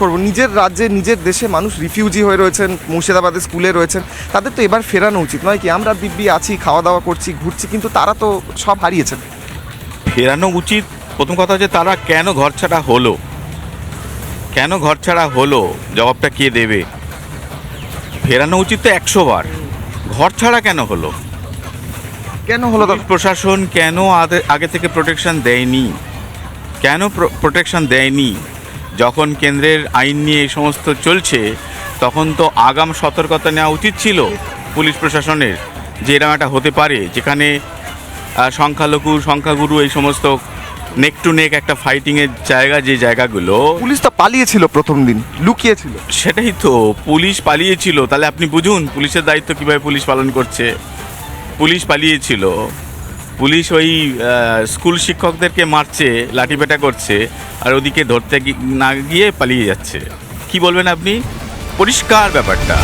করব। নিজের রাজ্যে নিজের দেশে মানুষ রিফিউজি হয়ে রয়েছেন মুর্শিদাবাদে স্কুলে রয়েছেন তাদের তো এবার ফেরানো উচিত নয় কি? আমরা দিব্যি আছি খাওয়া দাওয়া করছি ঘুরছি কিন্তু তারা তো সব হারিয়েছেন। ফেরানো উচিত? প্রথম কথা হচ্ছে তারা কেন ঘর ছাড়া হলো? কেন ঘর ছাড়া হলো? জবাবটা কে দেবে? ফেরানো উচিত তো একশো বার। ঘর ছাড়া কেন হলো? কেন হলো প্রশাসন কেন আগে থেকে প্রোটেকশন দেয়নি? কেন প্রোটেকশন দেয়নি? যখন কেন্দ্রের আইন নিয়ে এই সমস্ত চলছে তখন তো আগাম সতর্কতা নেওয়া উচিত ছিল পুলিশ প্রশাসনের যে এরকম একটা হতে পারে যেখানে সংখ্যালঘু সংখ্যাগুরু এই সমস্ত নেক টু নেক একটা ফাইটিংয়ের জায়গা যে জায়গাগুলো পুলিশ তো পালিয়েছিল প্রথম দিন লুকিয়েছিল। সেটাই তো পুলিশ পালিয়েছিল। তাহলে আপনি বুঝুন পুলিশের দায়িত্ব কীভাবে পুলিশ পালন করছে? পুলিশ পালিয়েছিল। পুলিশ ওই স্কুল শিক্ষকদেরকে মারছে, লাঠিপেটা করছে, আর ওদিকে ধরতে না গিয়ে পালিয়ে যাচ্ছে। কি বলবেন আপনি? পরিষ্কার ব্যাপারটা।